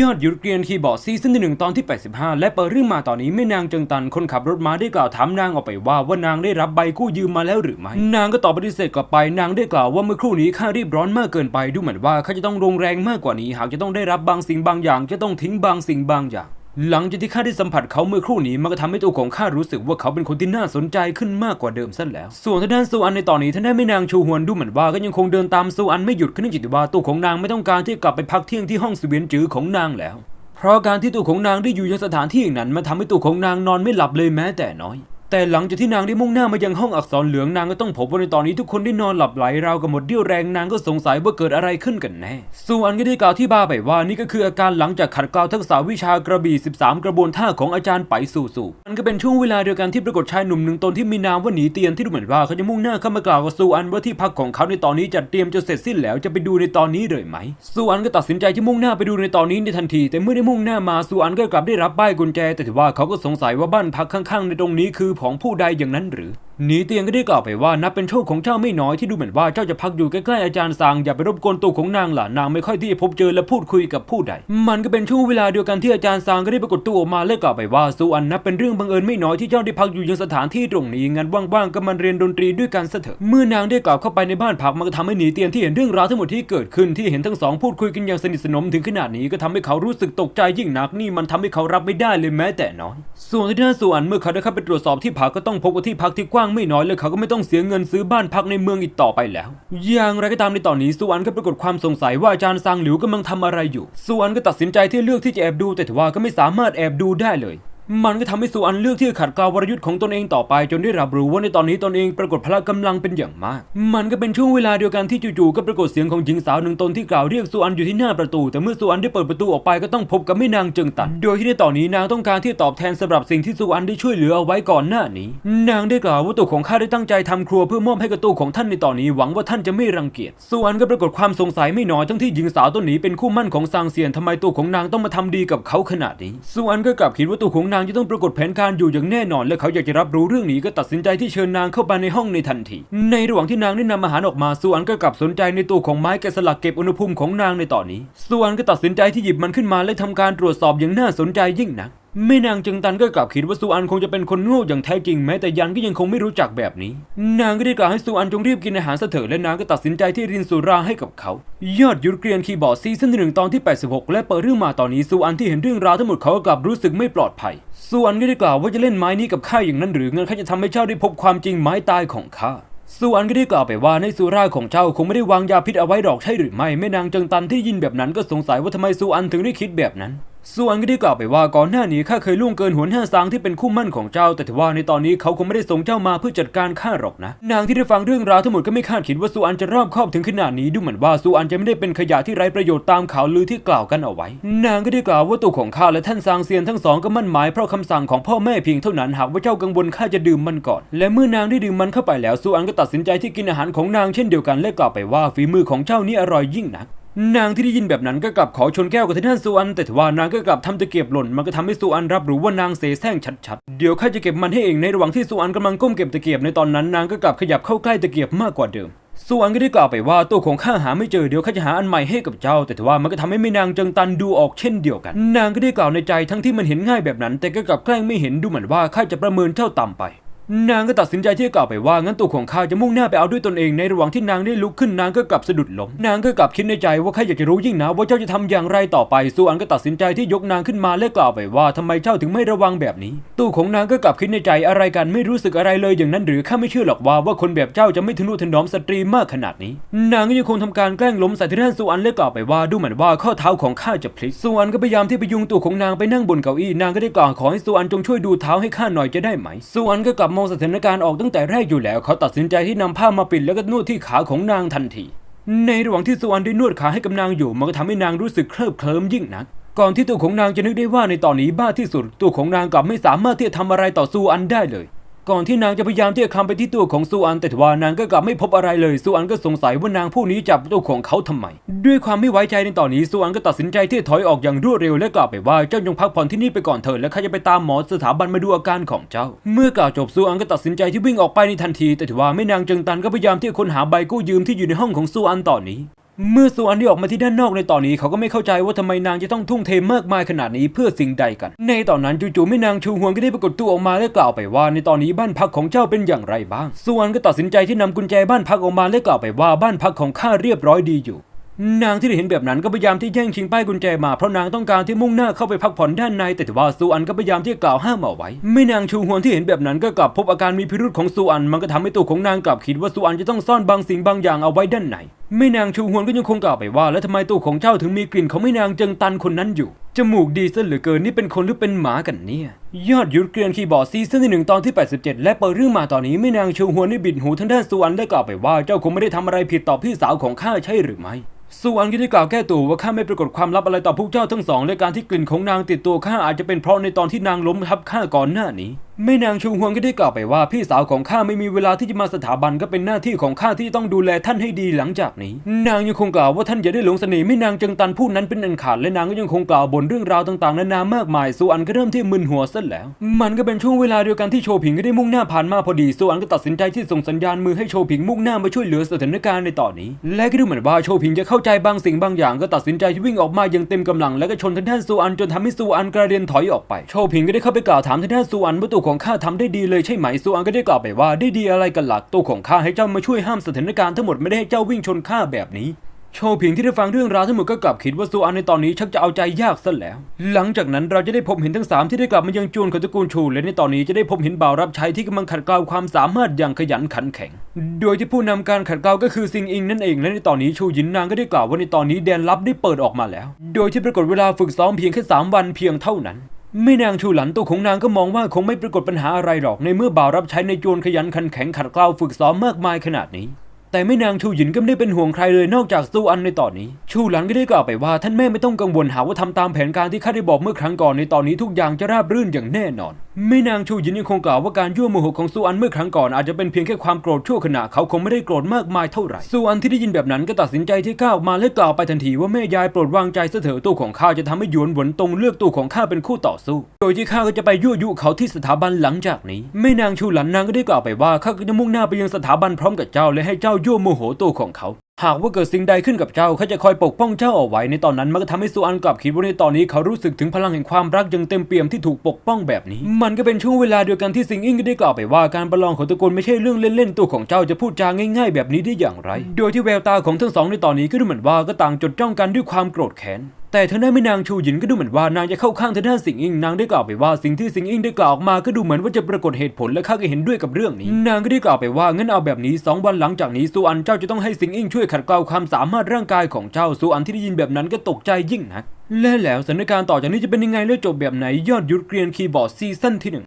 ยอดยุดเกรียนคีย์บอร์ดซีซั่นที่หนึ่งตอนที่ 85 และเปิดเรื่องมาตอนนี้แม่นางเจิงตันคนขับรถม้าได้กล่าวถามนางออกไปว่าว่านางได้รับใบกู้ยืมมาแล้วหรือไม่ นางก็ตอบปฏิเสธกลับไป นางได้กล่าวว่าเมื่อครู่นี้ข้ารีบร้อนมากเกินไปดูเหมือนว่าข้าจะต้องลงแรงมากกว่านี้ หากจะต้องได้รับบางสิ่งบางอย่าง จะต้องทิ้งบางสิ่งบางอย่าง หลังจากที่ข้าได้สัมผัสเขาเมื่อครู่นี้มันก็ทำให้ตัวของข้ารู้สึกว่าเขาเป็นคนที่น่าสนใจขึ้นมากกว่าเดิมซะแล้ว ส่วนทางด้านซูอันในตอนนี้ท่านได้แม่นางชูฮวนดูเหมือนว่าก็ยังคงเดินตามซูอันไม่หยุดขึ้นจิตว่าตัวของนางไม่ต้องการที่กลับไปพักเที่ยงที่ห้องสเวียนจือของนางแล้ว เพราะการที่ตัวของนางได้อยู่ยังสถานที่อย่างนั้นมันทำให้ตัวของนางนอนไม่หลับเลยแม้แต่น้อย แต่หลังจากที่นางได้มุ่งหน้ามายังห้องอักษรเหลืองนางก็ต้องพบว่าในตอนนี้ทุกคนได้นอนหลับไหลราวกับหมดเรี่ยวแรงนางก็สงสัยว่าเกิดอะไรขึ้นกันแน่ส่วนก็ได้กล่าวที่บ้าไปว่านี่ก็คืออาการหลังจากขัดเกลาทักษะวิชากระบี่ 13 กระบวนท่าของอาจารย์ไปสู่สู่มันก็เป็นช่วงเวลาเดียวกันที่ปรากฏชายหนุ่มหนึ่งตนที่มีนามว่าหนีเตียนที่ดูเหมือนว่าเขาจะมุ่งหน้าเข้ามากล่าวกับซูอันว่าที่พักของเขาในตอนนี้จัดเตรียมจนเสร็จสิ้นแล้วจะไปดูในตอนนี้เลยไหมซูอันก็ตัดสินใจที่มุ่งหน้าไปดูในตอนนี้ในทันที แต่เมื่อได้มุ่งหน้ามาซูอันก็กลับได้รับป้ายกุญแจ แต่ถือว่าเขาก็สงสัยว่าบ้านพักข้างๆ ในตรงนี้คือของผู้ใดอย่างนั้นหรือ หนีเตียงก็ได้กล่าวไปว่านับเป็นโชคของเจ้าไม่น้อยที่ดูเหมือนว่าเจ้าจะพักอยู่ใกล้ๆอาจารย์ซางอย่าไปรบกวนตัวของนางล่ะนางไม่ค่อยที่จะพบเจอและพูดคุยกับผู้ใด มันก็เป็นช่วงเวลาเดียวกันที่อาจารย์ซางก็ได้ปรากฏตัวออกมาและกล่าวไปว่าซูอันนับเป็นเรื่องบังเอิญไม่น้อยที่เจ้าได้พักอยู่ยังสถานที่ตรงนี้งั้นว่างๆก็มันเรียนดนตรีด้วยกันซะเถอะเมื่อนางได้กล่าวเข้าไปในบ้านพักมันก็ทำให้หนีเตียนที่เห็นเรื่องราวทั้งหมดที่เกิดขึ้นที่เห็นทั้งสองพูดคุยกันอย่างสนิทสนมถึงขนาดนี้ก็ทำให้เขารู้สึกตกใจยิ่งนักนี่มันทำให้เขารับไม่ได้เลยแม้แต่น้อยส่วนที่ด้านส่วนเมื่อเขาได้เข้าไปตรวจสอบที่พักก็ต้องพบว่าที่พักที่กว้างไม่น้อยเลยเขาก็ไม่ต้องเสียเงินซื้อบ้านพักในเมืองอีกต่อไปแล้ว อย่างไรก็ตามในตอนนี้สุวรรณก็ปรากฏความสงสัยว่าอาจารย์ซางหลิวกำลังทำอะไรอยู่ สุวรรณก็ตัดสินใจที่เลือกที่จะแอบดูแต่ถือว่าก็ไม่สามารถแอบดูได้เลย มันก็ทำให้สุอันเลือกที่จะขัดเกลาวรยุทธ์ของตนเองต่อไป จนได้รับรู้ว่าในตอนนี้ตนเองปรากฏพละกำลังเป็นอย่างมาก มันก็เป็นช่วงเวลาเดียวกันที่จู่ๆก็ปรากฏเสียงของหญิงสาวหนึ่งตนที่กล่าวเรียกสุอันอยู่ที่หน้าประตู แต่เมื่อสุอันได้เปิดประตูออกไปก็ต้องพบกับแม่นางเจิงตัน โดยที่ในตอนนี้นางต้องการที่ตอบแทนสำหรับสิ่งที่สุอันได้ช่วยเหลือเอาไว้ก่อนหน้านี้ นางได้กล่าวว่าตัวของข้าได้ตั้งใจทำครัวเพื่อมอบให้กับตัวของท่านในตอนนี้หวังว่าท่านจะไม่รังเกียจสุอันก็ปรากฏความสงสัยไม่น้อยทั้งที่หญิงสาวต้นนี้เป็นคู่มั่นของซางเซียนทำไมตัวของนางต้องมาทำดีกับเขาขนาดนี้สุอันก็กลับคิดว่าตัวของนางจะต้องปรากฏแผนการอยู่อย่างแน่นอน และเขาอยากจะรับรู้เรื่องนี้ก็ตัดสินใจที่เชิญนางเข้าไปในห้องในทันที ในระหว่างที่นางได้นำอาหารออกมาสุอันก็กลับสนใจในตัวของไม้แกะสลักเก็บอุณหภูมิของนางในตอนนี้สุอันก็ตัดสินใจที่หยิบมันขึ้นมาและทำการตรวจสอบอย่างน่าสนใจยิ่งนัก แม่นางจึงตันก็กลับคิดว่าสุอันคงจะเป็นคนโง่อย่างแท้จริงแม้แต่ยันก็ยังคงไม่รู้จักแบบนี้ นางก็ได้กล่าวให้สุอันจงรีบกินอาหารซะเถิดและนางก็ตัดสินใจที่รินสุราให้กับเขา ยอดยุทธเกรียนคีย์บอร์ดซีซั่นหนึ่งตอนที่ 86 และเปิดเรื่องมาตอนนี้สุอันที่เห็นเรื่องราวทั้งหมดเขากลับรู้สึกไม่ปลอดภัยสุอันก็ได้กล่าวว่าจะเล่นไม้นี้กับข้าอย่างนั้นหรืองั้นข้าจะทำให้เจ้าได้พบความจริงไม้ตายของข้าสุอันก็ได้กล่าวไปว่าในสุราของเจ้าคงไม่ได้วางยาพิษเอาไว้หรอกใช่หรือไม่แม่นางจิงตันที่ยินแบบนั้นก็สงสัยว่าทำไมสุอันถึงได้คิดแบบนั้น ส่วนก็ได้กล่าวไปว่าก่อนหน้านี้ข้าเคยล่วงเกินหัวหน้าซางที่เป็นคู่มั่นของเจ้า แต่ถือว่าในตอนนี้เขาคงไม่ได้ส่งเจ้ามาเพื่อจัดการข้าหรอกนะ นางที่ได้ฟังเรื่องราวทั้งหมดก็ไม่คาดคิดว่าสุอันจะรอบคอบถึงขนาดนี้ดูเหมือนว่าสุอันจะไม่ได้เป็นขยะที่ไร้ประโยชน์ตามข่าวลือที่กล่าวกันเอาไว้ นางก็ได้กล่าวว่าตัวของข้าและท่านซางเซียนทั้งสองก็มั่นหมายเพราะคำสั่งของพ่อแม่เพียงเท่านั้นหากว่าเจ้ากังวลข้าจะดื่มมันก่อน และเมื่อนางได้ดื่มมันเข้าไปแล้วสุอันก็ตัดสินใจที่กินอาหารของนางเช่นเดียวกันและกล่าวไปว่าฝีมือของเจ้านี่อร่อยยิ่งนัก นางที่ได้ยินแบบนั้นก็กลับขอชนแก้วกับทางด้านสุอัน แต่ทว่านางก็กลับทำตะเกียบหล่น มันก็ทำให้สุอันรับรู้ว่านางเสแสร้งชัดๆ เดี๋ยวข้าจะเก็บมันให้เองในระหว่างที่สุอันกำลังก้มเก็บตะเกียบในตอนนั้นนางก็กลับขยับเข้าใกล้ตะเกียบมากกว่าเดิมสุอันก็ได้กล่าวไปว่าตัวของข้าหาไม่เจอเดี๋ยวข้าจะหาอันใหม่ให้กับเจ้า แต่ทว่ามันก็ทำให้แม่นางเจิงตันดูออกเช่นเดียวกัน นางก็ได้กล่าวในใจทั้งที่มันเห็นง่ายแบบนั้น แต่ก็กลับแกล้งไม่เห็นดูเหมือนว่าข้าจะประเมินเจ้าต่ำไป นางก็ตัดสินใจที่จะกล่าวไปว่างั้นตัวของข้าจะมุ่งหน้าไปเอาด้วยตนเองในระหว่างที่นางได้ลุกขึ้นนางก็กลับสะดุดล้มนางก็กลับคิดในใจว่าข้าอยากจะรู้ยิ่งนะว่าเจ้าจะทำอย่างไรต่อไปสุอันก็ตัดสินใจที่ยกนางขึ้นมาและกล่าวไปว่าทำไมเจ้าถึงไม่ระวังแบบนี้ตู้ของนางก็กลับคิดในใจอะไรกันไม่รู้สึกอะไรเลยอย่างนั้นหรือข้าไม่เชื่อหรอกว่าว่าคนแบบเจ้าจะไม่ทนุถนอมสตรีมากขนาดนี้ นางก็ยังคงทำการแกล้งล้มใส่ที่ด้านสุอันและกล่าวไปว่าดูเหมือนว่าข้อเท้าของข้าจะพลิกสุอันก็พยายามที่พยุงตัวของนางไปนั่งบนเก้าอี้นางก็ได้กล่าวขอให้สุอันจงช่วยดูเท้าให้ข้าหน่อยจะได้ไหมสุอันก็กลับมองสถานการณ์ออกตั้งแต่แรกอยู่แล้ว เขาตัดสินใจที่นำผ้ามาปิดแล้วก็นวดที่ขาของนางทันที ในระหว่างที่สุอันได้นวดขาให้กับนางอยู่ มันก็ทำให้นางรู้สึกเคลิบเคลิ้มยิ่งนัก ก่อนที่ตัวของนางจะนึกได้ว่าในตอนนี้บ้าที่สุด ตัวของนางกลับไม่สามารถที่จะทำอะไรต่อสุอันได้เลย ก่อนที่นางจะพยายามที่จะคำไปที่ตัวของสุอันแต่ว่านางก็กลับไม่พบอะไรเลยสุอันก็สงสัยว่านางผู้นี้จับตัวของเขาทำไม ด้วยความไม่ไว้ใจในตอนนี้สุอันก็ตัดสินใจที่จะถอยออกอย่างรวดเร็วและกล่าวไปว่าเจ้าจงพักผ่อนที่นี่ไปก่อนเถิดและข้าจะไปตามหมอสถาบันมาดูอาการของเจ้า เมื่อกล่าวจบสุอันก็ตัดสินใจที่วิ่งออกไปในทันที แต่ว่าแม่นางจิงตันก็พยายามที่จะค้นหาใบกู้ยืมที่อยู่ในห้องของสุอันตอนนี้ เมื่อซูอันได้ออกมาที่ด้านนอกในตอนนี้เขาก็ไม่เข้าใจว่าทำไมนางจะต้องทุ่มเทมากมายขนาดนี้เพื่อสิ่งใดกัน ในตอนนั้นจู่ๆแม่นางชูฮวนก็ได้ปรากฏตัวออกมาและกล่าวไปว่า ในตอนนี้บ้านพักของเจ้าเป็นอย่างไรบ้างซูอันก็ตัดสินใจที่นำกุญแจบ้านพักออกมาและกล่าวไปว่าบ้านพักของข้าเรียบร้อยดีอยู่ นางที่ได้เห็นแบบนั้นก็พยายามที่แย่งชิงป้ายกุญแจมาเพราะนางต้องการที่มุ่งหน้าเข้าไปพักผ่อนด้านใน แต่ว่าซูอันก็พยายามที่จะกล่าวห้ามเอาไว้แม่นางชูฮวนที่เห็นแบบนั้นก็กลับพบอาการมีพิรุธของซูอันมันก็ทำให้ตัวของนางกลับคิดว่าซูอันจะต้องซ่อนบางสิ่งบางอย่างเอาไว้ด้านใน แม่นางชูฮวนก็ยังคงกล่าวไปว่า แล้วทำไมตัวของเจ้าถึงมีกลิ่นของแม่นางเจิงตันคนนั้นอยู่ จมูกดีซะเหลือเกินนี่เป็นคนหรือเป็นหมากันเนี่ย ยอดยุทธเกรียนคีย์บอร์ดซีซั่นที่หนึ่งตอนที่ 87 และเปิดเรื่องมาตอนนี้แม่นางชูฮวนได้บิดหูทางด้านซูอันและกล่าวไปว่าเจ้าคงไม่ได้ทำอะไรผิดต่อพี่สาวของข้าใช่หรือไม่ส่วนก็ได้กล่าวแก้ตัวว่าข้าไม่ปรากฏความลับอะไรต่อพวกเจ้าทั้งสองและการที่กลิ่นของนางติดตัวข้าอาจจะเป็นเพราะในตอนที่นางล้มทับข้าก่อนหน้านี้ แม่นางชูฮวงก็ได้กล่าวไปว่าพี่สาวของข้าไม่มีเวลาที่จะมาสถาบันก็เป็นหน้าที่ของข้าที่ต้องดูแลท่านให้ดีหลังจากนี้ นางยังคงกล่าวว่าท่านอย่าได้หลงเสน่ห์แม่นางจึงตันผู้นั้นเป็นอันขาดและนางก็ยังคงกล่าวบ่นเรื่องราวต่างๆนานามากมายส่วนก็เริ่มที่มึนหัวซะแล้ว มันก็เป็นช่วงเวลาเดียวกันที่โชผิงก็ได้มุ่งหน้าผ่านมาพอดีส่วนก็ตัดสินใจที่ส่งสัญญาณมือให้โชผิงมุ่งหน้ามาช่วยเหลือสถานการณ์ในตอนนี้ และก็ดูเหมือนว่าโชผิงจะเข้าใจบางสิ่งบางอย่าง ก็ตัดสินใจที่วิ่งออกมาอย่างเต็มกำลัง และก็ชนทางด้านซูอันจนทำให้ซูอันกระเด็นถอยออกไป โชผิงก็ได้เข้าไปกล่าวถามทางด้านซูอันว่าตัวของข้าทำได้ดีเลยใช่ไหมซูอันก็ได้กล่าวไปว่าได้ดีอะไรกันหลักตัวของข้าให้เจ้ามาช่วยห้ามสถานการณ์ทั้งหมดไม่ได้ให้เจ้าวิ่งชนข้าแบบนี้โชว์ผิงที่ได้ฟังเรื่องราวทั้งหมดก็กลับคิดว่าซูอันในตอนนี้ชักจะเอาใจยากซะแล้ว หลังจากนั้นเราจะได้พบเห็นทั้งสามที่ได้กลับมายังจวนของตระกูลชู และในตอนนี้จะได้พบเห็นบ่าวรับใช้ที่กำลังขัดเกลาความสามารถอย่างขยันขันแข็ง โดยที่ผู้นำการขัดเกลาก็คือซิงอิงนั่นเอง และในตอนนี้ชูหยินนางก็ได้กล่าวว่าในตอนนี้แดนลับได้เปิดออกมาแล้ว โดยที่ปรากฏเวลาฝึกซ้อมเพียงแค่สามวันเพียงเท่านั้น แม่นางชูหลันตัวของนางก็มองว่าคงไม่ปรากฏปัญหาอะไรหรอกในเมื่อบ่าวรับใช้ในจวนขยันขันแข็งขัดเกลาฝึกซ้อมมากมายขนาดนี้ แต่แม่นางชูหยินก็ไม่ได้เป็นห่วงใครเลยนอกจากซูอันในตอนนี้ ชูหลันก็ได้กล่าวไปว่าท่านแม่ไม่ต้องกังวลหาว่าทำตามแผนการที่ข้าได้บอกเมื่อครั้งก่อนในตอนนี้ทุกอย่างจะราบรื่นอย่างแน่นอน แม่นางชูหยินยังคงกล่าวว่าการยั่วโมโหของซูอันเมื่อครั้งก่อนอาจจะเป็นเพียงแค่ความโกรธชั่วขณะเขาคงไม่ได้โกรธมากมายเท่าไหร่ซูอันที่ได้ยินแบบนั้นก็ตัดสินใจที่ก้าวมาและกล่าวไปทันทีว่าแม่ยายโปรดวางใจเสถอะตัวของข้าจะทำให้หยวนหวนตรงเลือกตัวของข้าเป็นคู่ต่อสู้ โดยที่ข้าก็จะไปยั่วยุเขาที่สถาบันหลังจากนี้แม่นางชูหลันนางก็ได้กล่าวไปว่าข้าก็จะมุ่งหน้าไปยังสถาบันพร้อมกับเจ้าและให้เจ้ายั่วโมโหตัวของเขา หากว่าเกิดสิ่งใดขึ้นกับเจ้าเขาจะคอยปกป้องเจ้าเอาไว้ในตอนนั้นมันก็ทำให้ซูอันกลับคิดว่าในตอนนี้เขารู้สึกถึงพลังแห่งความรักยังเต็มเปี่ยมที่ถูกปกป้องแบบนี้ มันก็เป็นช่วงเวลาเดียวกันที่สิงอิงก็ได้กล่าวไปว่าการประลองของตระกูลไม่ใช่เรื่องเล่นๆตัวของเจ้าจะพูดจาง่าย ๆ แบบนี้ได้อย่างไร โดยที่แววตาของทั้งสองในตอนนี้ก็ดูเหมือนว่าก็ต่างจดจ้องกันด้วยความโกรธแค้นแต่ทางด้านแม่นางชูหยินก็ดูเหมือนว่านางจะเข้าข้างทางด้านสิงอิงนางได้กล่าวไปว่าสิ่งที่สิงอิงได้กล่าวออกมาก็ดูเหมือนว่าจะปรากฏเหตุผลและข้าก็เห็นด้วยกับเรื่องนี้ นางก็ได้กล่าวไปว่างั้นเอาแบบนี้สองวันหลังจากนี้ซูอันเจ้าจะต้องให้สิงอิงช่วยขัดเกลาความสามารถร่างกายของเจ้าซูอันที่ได้ยินแบบนั้นก็ตกใจยิ่งนักและแล้วสถานการณ์ต่อจากนี้จะเป็นยังไงและจบแบบไหนยอดยุทธเกรียนคีย์บอร์ดซีซั่นที่หนึ่ง